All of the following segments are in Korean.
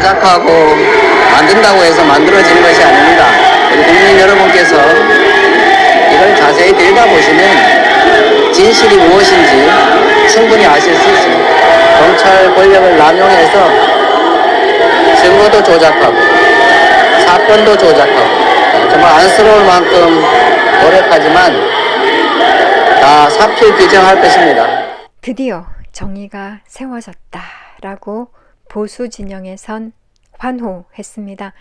조작하고 만든다고 해서 만들어지는 것이 아닙니다. 우리 국민 여러분께서 이걸 자세히 들여다보시면 진실이 무엇인지 충분히 아실 수 있습니다. 검찰 권력을 남용해서 증거도 조작하고 사건도 조작하고 정말 안쓰러울 만큼 노력하지만 다 사필 규정할 것입니다. 드디어 정의가 세워졌다라고 보수 진영에선 환호했습니다.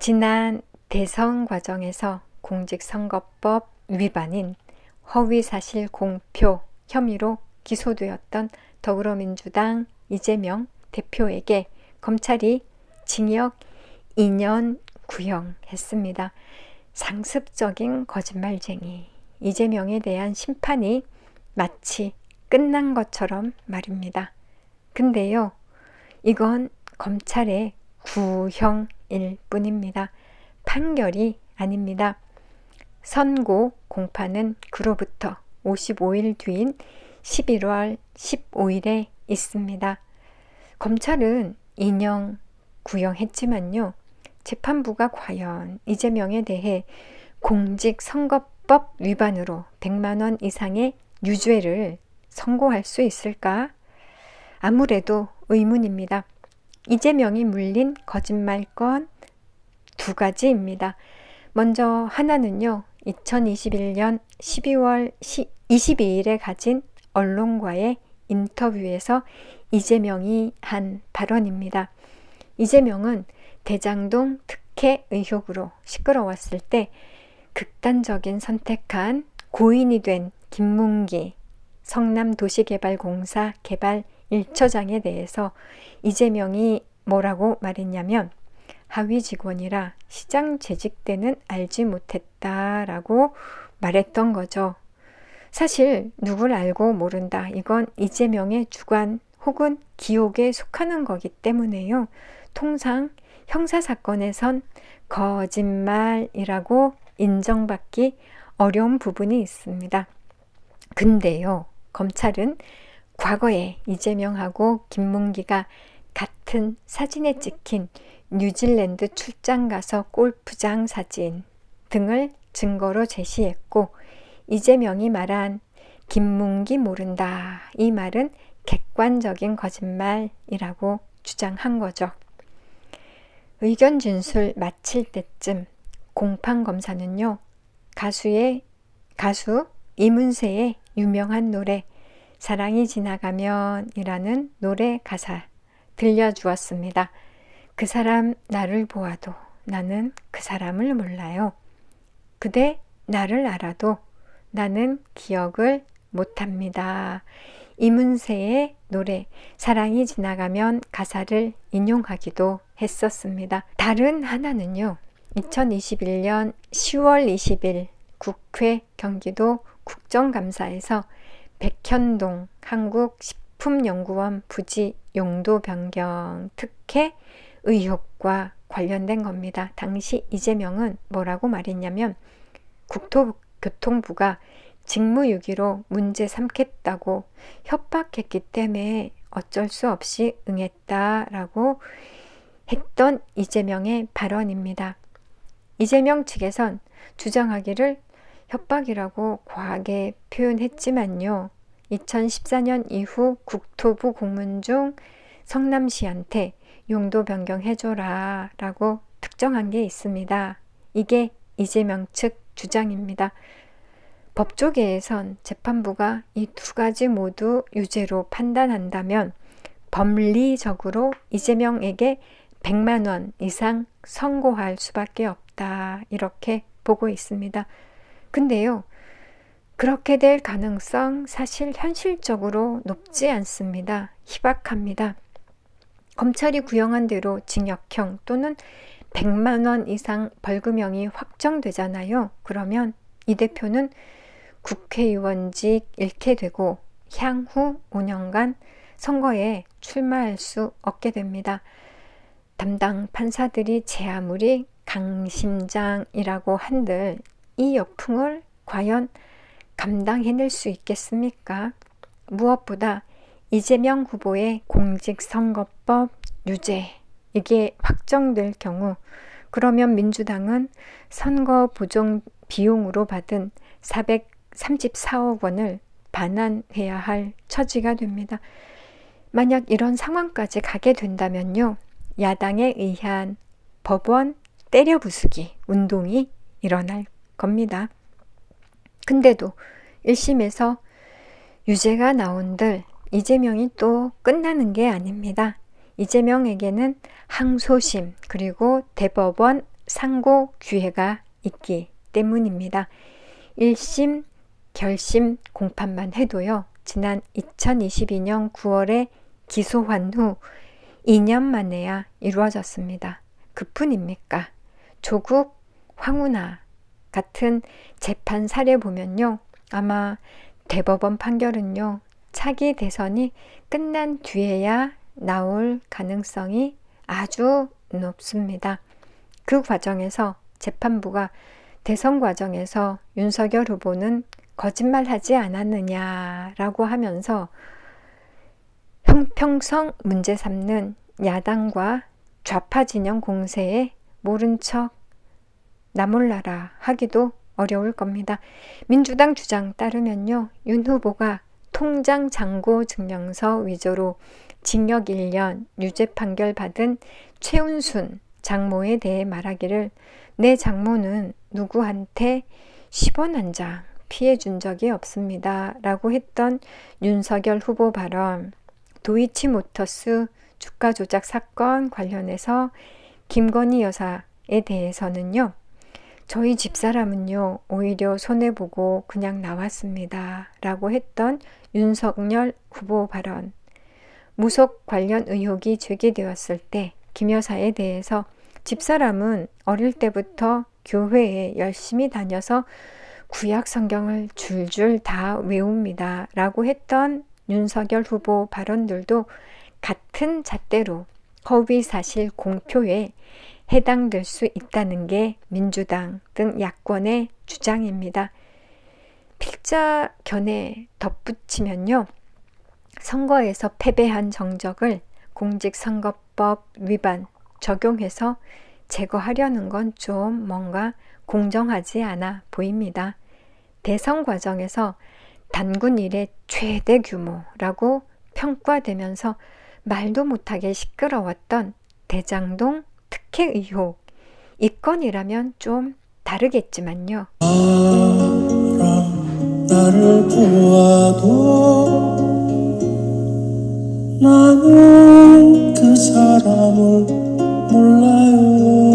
지난 대선 과정에서 공직선거법 위반인 허위사실 공표 혐의로 기소되었던 더불어민주당 이재명 대표에게 검찰이 징역 2년 구형했습니다. 상습적인 거짓말쟁이 이재명에 대한 심판이 마치 끝난 것처럼 말입니다. 근데요, 이건 검찰의 구형일 뿐입니다. 판결이 아닙니다. 선고 공판은 그로부터 55일 뒤인 11월 15일에 있습니다. 검찰은 인형 구형했지만요. 재판부가 과연 이재명에 대해 공직선거법 위반으로 100만 원 이상의 유죄를 선고할 수 있을까? 아무래도 의문입니다. 이재명이 물린 거짓말 건 두 가지입니다. 먼저 하나는요, 2021년 12월 22일에 가진 언론과의 인터뷰에서 이재명이 한 발언입니다. 이재명은 대장동 특혜 의혹으로 시끄러웠을 때 극단적인 선택한 고인이 된 김문기 성남도시개발공사 개발 1처장에 대해서 이재명이 뭐라고 말했냐면 하위 직원이라 시장 재직 때는 알지 못했다라고 말했던 거죠. 사실 누굴 알고 모른다. 이건 이재명의 주관 혹은 기옥에 속하는 거기 때문에요. 통상 형사 사건에선 거짓말이라고 인정받기 어려운 부분이 있습니다. 근데요, 검찰은 과거에 이재명하고 김문기가 같은 사진에 찍힌 뉴질랜드 출장 가서 골프장 사진 등을 증거로 제시했고 이재명이 말한 김문기 모른다 이 말은 객관적인 거짓말이라고 주장한 거죠. 의견 진술 마칠 때쯤 공판 검사는요 가수의 가수 이문세의 유명한 노래 사랑이 지나가면이라는 노래 가사 들려주었습니다. 그 사람 나를 보아도 나는 그 사람을 몰라요. 그대 나를 알아도 나는 기억을 못합니다. 이문세의 노래 사랑이 지나가면 가사를 인용하기도 했었습니다. 다른 하나는요. 2021년 10월 20일 국회 경기도 국정감사에서 백현동 한국식품연구원 부지 용도 변경 특혜 의혹과 관련된 겁니다. 당시 이재명은 뭐라고 말했냐면 국토교통부가 직무유기로 문제 삼겠다고 협박했기 때문에 어쩔 수 없이 응했다라고 했던 이재명의 발언입니다. 이재명 측에선 주장하기를 협박이라고 과하게 표현했지만요. 2014년 이후 국토부 공문 중 성남시한테 용도 변경해줘라 라고 특정한 게 있습니다. 이게 이재명 측 주장입니다. 법조계에선 재판부가 이 두 가지 모두 유죄로 판단한다면 법리적으로 이재명에게 100만 원 이상 선고할 수밖에 없다. 이렇게 보고 있습니다. 근데요, 그렇게 될 가능성 사실 현실적으로 높지 않습니다. 희박합니다. 검찰이 구형한 대로 징역형 또는 100만 원 이상 벌금형이 확정되잖아요. 그러면 이 대표는 국회의원직 잃게 되고 향후 5년간 선거에 출마할 수 없게 됩니다. 담당 판사들이 제 아무리 강심장이라고 한들 이 역풍을 과연 감당해낼 수 있겠습니까? 무엇보다 이재명 후보의 공직선거법 유죄 이게 확정될 경우 그러면 민주당은 선거 보정 비용으로 받은 434억 원을 반환해야 할 처지가 됩니다. 만약 이런 상황까지 가게 된다면요. 야당에 의한 법원 때려 부수기 운동이 일어날 겁니다. 근데도 1심에서 유죄가 나온들 이재명이 또 끝나는 게 아닙니다. 이재명에게는 항소심 그리고 대법원 상고 기회가 있기 때문입니다. 1심 결심 공판만 해도요. 지난 2022년 9월에 기소한 후 2년 만에야 이루어졌습니다. 그뿐입니까? 조국 황운하 같은 재판 사례 보면요. 아마 대법원 판결은요. 차기 대선이 끝난 뒤에야 나올 가능성이 아주 높습니다. 그 과정에서 재판부가 대선 과정에서 윤석열 후보는 거짓말하지 않았느냐라고 하면서 형평성 문제 삼는 야당과 좌파 진영 공세에 모른 척 나 몰라라 하기도 어려울 겁니다. 민주당 주장 따르면요. 윤 후보가 통장 잔고 증명서 위조로 징역 1년 유죄 판결 받은 최운순 장모에 대해 말하기를 내 장모는 누구한테 10원 한 장 피해 준 적이 없습니다. 라고 했던 윤석열 후보 발언 도이치모터스 주가 조작 사건 관련해서 김건희 여사에 대해서는요. 저희 집사람은요, 오히려 손해보고 그냥 나왔습니다. 라고 했던 윤석열 후보 발언. 무속 관련 의혹이 제기되었을 때 김 여사에 대해서 집사람은 어릴 때부터 교회에 열심히 다녀서 구약 성경을 줄줄 다 외웁니다. 라고 했던 윤석열 후보 발언들도 같은 잣대로 허위 사실 공표에 해당될 수 있다는 게 민주당 등 야권의 주장입니다. 필자 견해 덧붙이면요. 선거에서 패배한 정적을 공직선거법 위반 적용해서 제거하려는 건 좀 뭔가 공정하지 않아 보입니다. 대선 과정에서 단군 일의 최대 규모라고 평가되면서 말도 못하게 시끄러웠던 대장동 특혜 의혹. 이 건이라면 좀 다르겠지만요. 나를 보아도 나는 그 사람을 몰라요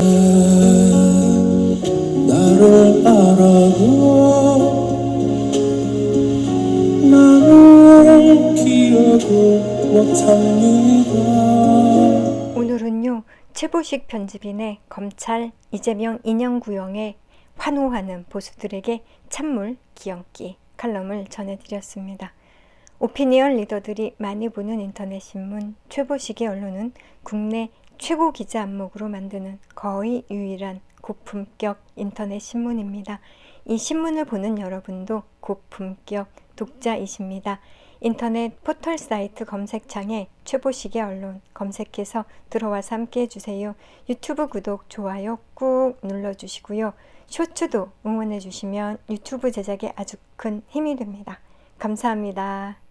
나를 알아도 나는 기억을 못합니다 최보식 편집인의 검찰 이재명 인형 구형에 환호하는 보수들에게 찬물 기영기 칼럼을 전해드렸습니다. 오피니언 리더들이 많이 보는 인터넷 신문 최보식의 언론은 국내 최고 기자 안목으로 만드는 거의 유일한 고품격 인터넷 신문입니다. 이 신문을 보는 여러분도 고품격 독자이십니다. 인터넷 포털 사이트 검색창에 최보식의 언론 검색해서 들어와서 함께 해주세요. 유튜브 구독, 좋아요 꾹 눌러주시고요. 쇼츠도 응원해주시면 유튜브 제작에 아주 큰 힘이 됩니다. 감사합니다.